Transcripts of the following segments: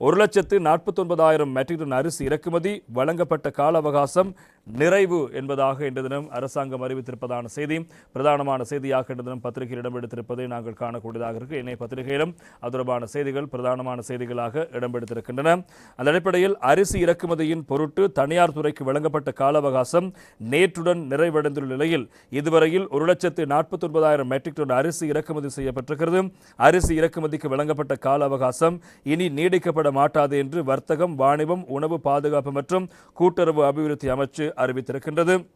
ஒரு லட்சத்து நாற்பத்தொன்பதாயிரம் matric ton அரிசி இறக்குமதி வழங்கப்பட்ட கால அவகாசம் நிறைவு என்பதாக இன்று தினம் அரசாங்கம் அறிவித்திருப்பதான செய்தி. பிரதானமான செய்தியாக இன்று தினம் பத்திரிகையில் இடம்பெடுத்திருப்பதை நாங்கள் காணக்கூடியதாக இருக்கு. இணைய பத்திரிகையிலும் அது தொடர்பான செய்திகள் பிரதானமான செய்திகளாக இடம்பெடுத்திருக்கின்றன அந்த அடிப்படையில் அரிசி இறக்குமதியின் பொருட்டு தனியார் துறைக்கு வழங்கப்பட்ட கால அவகாசம் நேற்றுடன் நிறைவடைந்துள்ள நிலையில் இதுவரையில் ஒரு லட்சத்து நாற்பத்தி ஒன்பதாயிரம் மெட்ரிக் டன் அரிசி இறக்குமதி செய்யப்பட்டிருக்கிறது. அரிசி இறக்குமதிக்கு வழங்கப்பட்ட கால அவகாசம் இனி நீடிக்கப்பட மாட்டாது என்று வர்த்தகம் வாணிபம் உணவு பாதுகாப்பு மற்றும் கூட்டுறவு அபிவிருத்தி அமைச்சு அறிவித்திருக்கின்றது.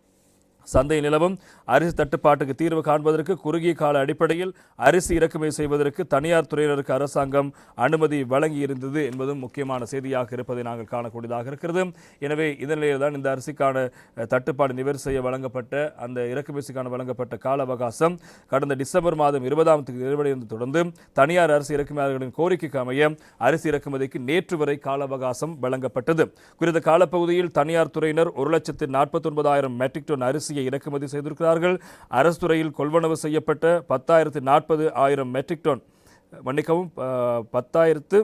சந்தை நிலவும். அரிசி தட்டுப்பாட்டுக்கு தீர்வு காண்பதற்கு குறுகிய கால அடிப்படையில் அரிசி இறக்குமதி செய்வதற்கு தனியார் துறையினருக்கு அரசாங்கம் அனுமதி வழங்கியிருந்தது என்பதும் முக்கியமான செய்தியாக இருப்பதை நாங்கள் காணக்கூடியதாக இருக்கிறது. எனவே இந்த நிலையில் தான் இந்த அரிசிக்கான தட்டுப்பாடு நிவர் செய்ய வழங்கப்பட்ட அந்த இறக்குமதிக்கான வழங்கப்பட்ட கால அவகாசம் கடந்த டிசம்பர் மாதம் இருபதாம் தேதி நிறைவடைந்து தொடர்ந்து தனியார் அரசு இறக்குமதியாளர்களின் கோரிக்கைக்கு அமைய அரிசி இறக்குமதிக்கு நேற்று வரை கால அவகாசம் வழங்கப்பட்டது. குறித்த காலப்பகுதியில் தனியார் துறையினர் ஒரு லட்சத்து நாற்பத்தி ஒன்பதாயிரம் மெட்ரிக் டன் அரிசி அரிசியை இறக்குமதி செய்திருக்கிறார்கள். அரசு துறையில் கொள்வனவு செய்யப்பட்ட பத்தாயிரத்து நாற்பது ஆயிரம் மெட்ரிக் டன். மன்னிக்கவும் பத்தாயிரத்து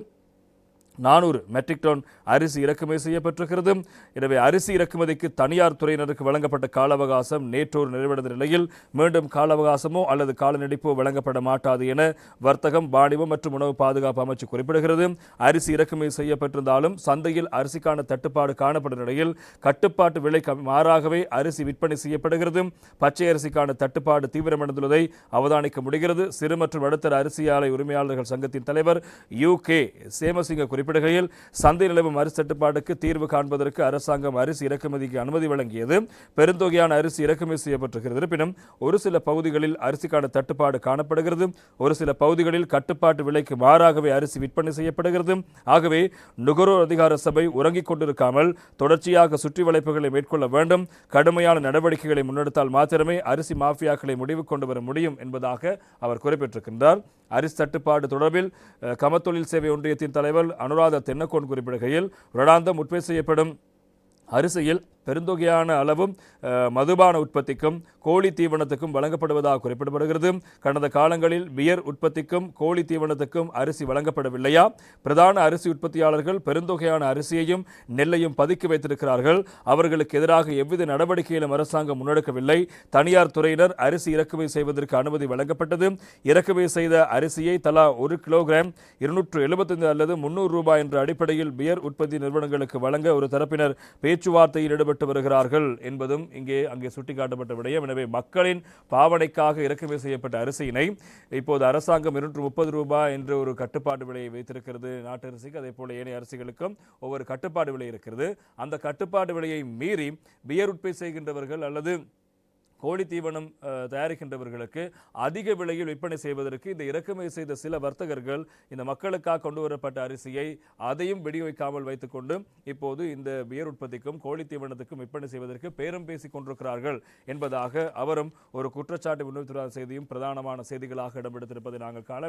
நானூறு மெட்ரிக் டன் அரிசி இறக்குமதி செய்யப்பட்டிருக்கிறது. எனவே அரிசி இறக்குமதிக்கு தனியார் துறையினருக்கு வழங்கப்பட்ட கால அவகாசம் நேற்றோடு நிறைவடைந்த நிலையில் மீண்டும் கால அவகாசமோ அல்லது கால நீடிப்போ வழங்கப்பட மாட்டாது என வர்த்தகம் வாணிபம் மற்றும் உணவு பாதுகாப்பு அமைச்சு குறிப்பிடுகிறது. அரிசி இறக்குமதி செய்யப்பட்டிருந்தாலும் சந்தையில் அரிசிக்கான தட்டுப்பாடு காணப்படும் நிலையில் கட்டுப்பாட்டு விலைக்கு மாறாகவே அரிசி விற்பனை செய்யப்படுகிறது. பச்சை அரிசிக்கான தட்டுப்பாடு தீவிரமடைந்துள்ளதை அவதானிக்க முடிகிறது. சிறு மற்றும் நடுத்தர அரிசி ஆலை உரிமையாளர்கள் சங்கத்தின் தலைவர் யூ கே சேமசிங்க குறிப்பிடுகையில் சந்தை நிலவும் அரிசி தட்டுப்பாடுக்கு தீர்வு காண்பதற்கு அரசாங்கம் அரிசி இறக்குமதிக்கு அனுமதி வழங்கியது. பெருந்தொகையான அரிசி இறக்குமதி செய்யப்பட்டிருக்கிறது. இருப்பினும் ஒரு சில பகுதிகளில் அரிசிக்கான தட்டுப்பாடு காணப்படுகிறது. ஒரு சில பகுதிகளில் கட்டுப்பாட்டு விலைக்கு மாறாகவே அரிசி விற்பனை செய்யப்படுகிறது. ஆகவே நுகர்வோர் அதிகார சபை உறங்கிக் கொண்டிருக்காமல் தொடர்ச்சியாக சுற்றி வளைப்புகளை மேற்கொள்ள வேண்டும். கடுமையான நடவடிக்கைகளை முன்னெடுத்தால் மாத்திரமே அரிசி மாஃபியாக்களை முடிவு கொண்டு வர முடியும் என்பதாக அவர் குறிப்பிட்டிருக்கின்றார். அரிசி தட்டுப்பாடு தொடர்பில் கமத்தொழில் சேவை ஒன்றியத்தின் தலைவர் அனுராத தென்னக்கோன் குறிப்பிடுகையில் வருடாந்தம் உற்பத்தி செய்யப்படும் அரிசியில் பெருந்தொகையான அளவும் மதுபான உற்பத்திக்கும் கோழி தீவனத்துக்கும் வழங்கப்படுவதாக குறிப்பிடப்படுகிறது. கடந்த காலங்களில் பியர் உற்பத்திக்கும் கோழி தீவனத்துக்கும் அரிசி வழங்கப்படவில்லையா? பிரதான அரிசி உற்பத்தியாளர்கள் பெருந்தொகையான அரிசியையும் நெல்லையும் பதுக்கி வைத்திருக்கிறார்கள். அவர்களுக்கு எதிராக எவ்வித நடவடிக்கையிலும் அரசாங்கம் முன்னெடுக்கவில்லை. தனியார் துறையினர் அரிசி இறக்குமதி செய்வதற்கு அனுமதி வழங்கப்பட்டது. இறக்குமதி செய்த அரிசியை தலா ஒரு கிலோகிராம் இருநூற்று எழுபத்தைந்து அல்லது முன்னூறு ரூபாய் என்ற அடிப்படையில் பியர் உற்பத்தி நிறுவனங்களுக்கு வழங்க ஒரு தரப்பினர் பேச்சுவார்த்தையில் ஈடுபட்டு வருகிறார்கள் என்பதும் இங்கே அங்கே சுட்டிக்காட்டப்பட்ட விடயம். எனவே மக்களின் பாவனைக்காக இறக்குமதி செய்யப்பட்ட அரிசியினை இப்போது அரசாங்கம் இருநூற்று முப்பது ரூபாய் என்ற ஒரு கட்டுப்பாடு விலையை வைத்திருக்கிறது. நாட்டு அரிசிக்கு அதே போல ஏனைய அரிசிகளுக்கும் ஒவ்வொரு கட்டுப்பாடு விலை இருக்கிறது. அந்த கட்டுப்பாடு விலையை மீறி பியர் உற்பத்தி செய்கின்றவர்கள் அல்லது கோழி தீவனம் தயாரிக்கின்றவர்களுக்கு அதிக விலையில் விற்பனை செய்வதற்கு இந்த இறக்குமதி செய்த சில வர்த்தகர்கள் இந்த மக்களுக்காக கொண்டு வரப்பட்ட அரிசியை அதையும் வெடிவைக்காமல் வைத்துக்கொண்டு இப்போது இந்த உயர் உற்பத்திக்கும் கோழி தீவனத்துக்கும் விற்பனை செய்வதற்கு பேரம் பேசிக் கொண்டிருக்கிறார்கள் என்பதாக அவரும் ஒரு குற்றச்சாட்டு முன்வைத்துள்ள செய்தியும் பிரதானமான செய்திகளாக இடம்பெடுத்திருப்பதை நாங்கள் காண